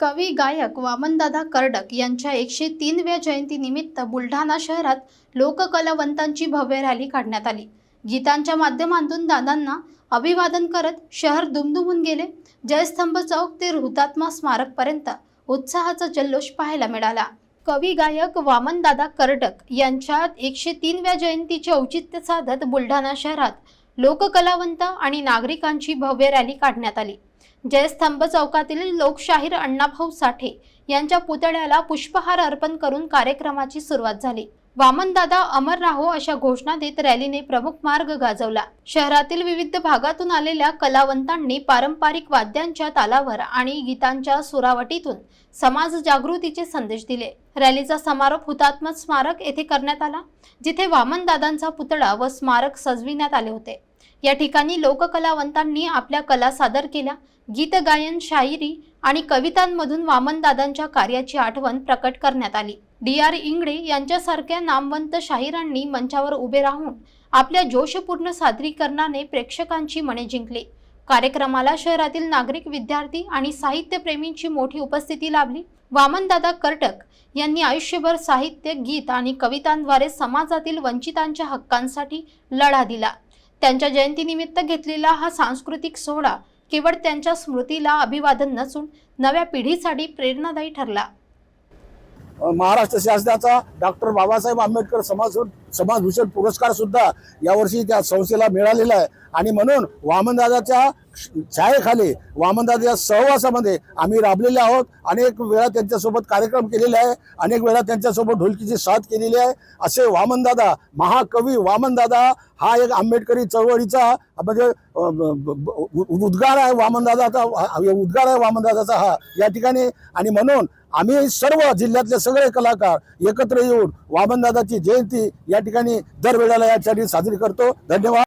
कवी गायक वामनदादा कर्डक यांच्या एकशे तीनव्या जयंतीनिमित्त बुलढाणा शहरात लोककलावंतांची भव्य रॅली काढण्यात आली. गीतांच्या माध्यमातून दादांना अभिवादन करत शहर दुमदुमून गेले. जयस्तंभ चौक ते हुतात्मा स्मारकपर्यंत उत्साहाचा जल्लोष पाहायला मिळाला. कवी गायक वामनदादा कर्डक यांच्या एकशे तीनव्या जयंतीचे औचित्य साधत बुलढाणा शहरात लोककलावंत आणि नागरिकांची भव्य रॅली काढण्यात आली. जयस्तंभ चौकातील लोकशाहीर अण्णाभाऊ साठे यांच्या पुतळ्याला पुष्पहार अर्पण करून कार्यक्रमाची सुरुवात झाली. वामनदादा अमर राहो अशा घोषणा देत रॅलीने प्रमुख मार्ग गाजवला. शहरातील विविध भागातून आलेल्या कलावंतांनी पारंपरिक वाद्यांच्या तालावर आणि गीतांच्या सुरावटीतून समाज जागृतीचे संदेश दिले. रॅलीचा समारोप हुतात्मा स्मारक येथे करण्यात आला जिथे वामनदादांचा पुतळा व स्मारक सजविण्यात आले होते. या ठिकाणी लोककलावंतांनी आपल्या कला सादर केल्या. गीत गायन शायरी आणि कवितांमधून वामनदादांच्या कार्याची आठवण प्रकट करण्यात आली. डी आर इंगडे यांच्यासारख्या नामवंत शाहिरांनी मंचावर उभे राहून आपल्या जोशपूर्ण सादरीकरणाने प्रेक्षकांची मने जिंकली. कार्यक्रमाला शहरातील नागरिक विद्यार्थी आणि साहित्यप्रेमींची मोठी उपस्थिती लाभली. वामनदादा कर्टक यांनी आयुष्यभर साहित्य गीत आणि कवितांद्वारे समाजातील वंचितांच्या हक्कांसाठी लढा दिला. त्यांच्या जयंतीनिमित्त घेतलेला हा सांस्कृतिक सोहळा केवळ त्यांच्या स्मृतीला अभिवादन नसून नव्या पिढीसाठी प्रेरणादायी ठरला. महाराष्ट्र शासनाचा डॉक्टर बाबासाहेब आंबेडकर समाज समाजभूषण पुरस्कार सुद्धा यावर्षी त्या संस्थेला मिळालेला आहे. आणि म्हणून वामनदादाच्या छायेखाली वामनदादाच्या सहवासामध्ये आम्ही राबलेले आहोत. अनेक वेळा त्यांच्यासोबत कार्यक्रम केलेले आहे. अनेक वेळा त्यांच्यासोबत ढोलकीची साथ केलेली आहे. असे वामनदादा महाकवी वामनदादा हा एक आंबेडकरी चळवळीचा म्हणजे उद्गार आहे वामनदादाचा उद्गार आहे वामनदादाचा हा या ठिकाणी. आणि म्हणून आम्ही सर्व जिल्ह्यातले सगळे कलाकार एकत्र येऊन वामनदादाची जयंती या या ठिकाणी दरवेळेला या ठिकाणी साजरी करतो. धन्यवाद.